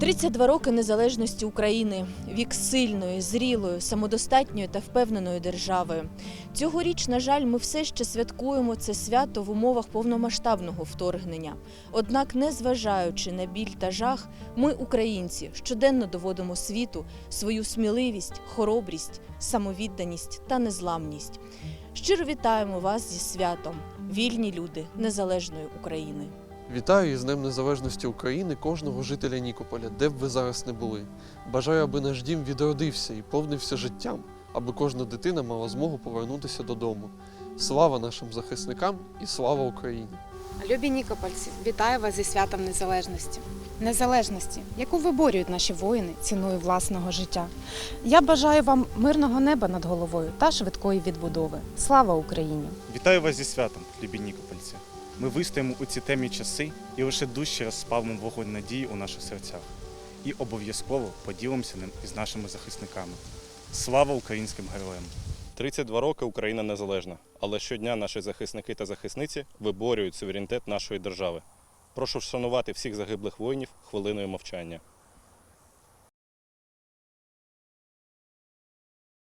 32 роки незалежності України, вік сильної, зрілої, самодостатньої та впевненої держави. Цьогоріч, на жаль, ми все ще святкуємо це свято в умовах повномасштабного вторгнення. Однак, незважаючи на біль та жах, ми, українці, щоденно доводимо світу свою сміливість, хоробрість, самовідданість та незламність. Щиро вітаємо вас зі святом, вільні люди незалежної України. Вітаю із Днем Незалежності України кожного жителя Нікополя, де б ви зараз не були. Бажаю, аби наш дім відродився і повнився життям, аби кожна дитина мала змогу повернутися додому. Слава нашим захисникам і слава Україні! Любі нікопольці, вітаю вас зі святом незалежності. Незалежності, яку виборюють наші воїни ціною власного життя. Я бажаю вам мирного неба над головою та швидкої відбудови. Слава Україні! Вітаю вас зі святом, любі нікопольці. Ми вистоїмо у ці темні часи і лише дужче розпалимо вогонь надії у наших серцях. І обов'язково поділимося ним із нашими захисниками. Слава українським героям! 32 роки Україна незалежна, але щодня наші захисники та захисниці виборюють суверенітет нашої держави. Прошу вшанувати всіх загиблих воїнів хвилиною мовчання.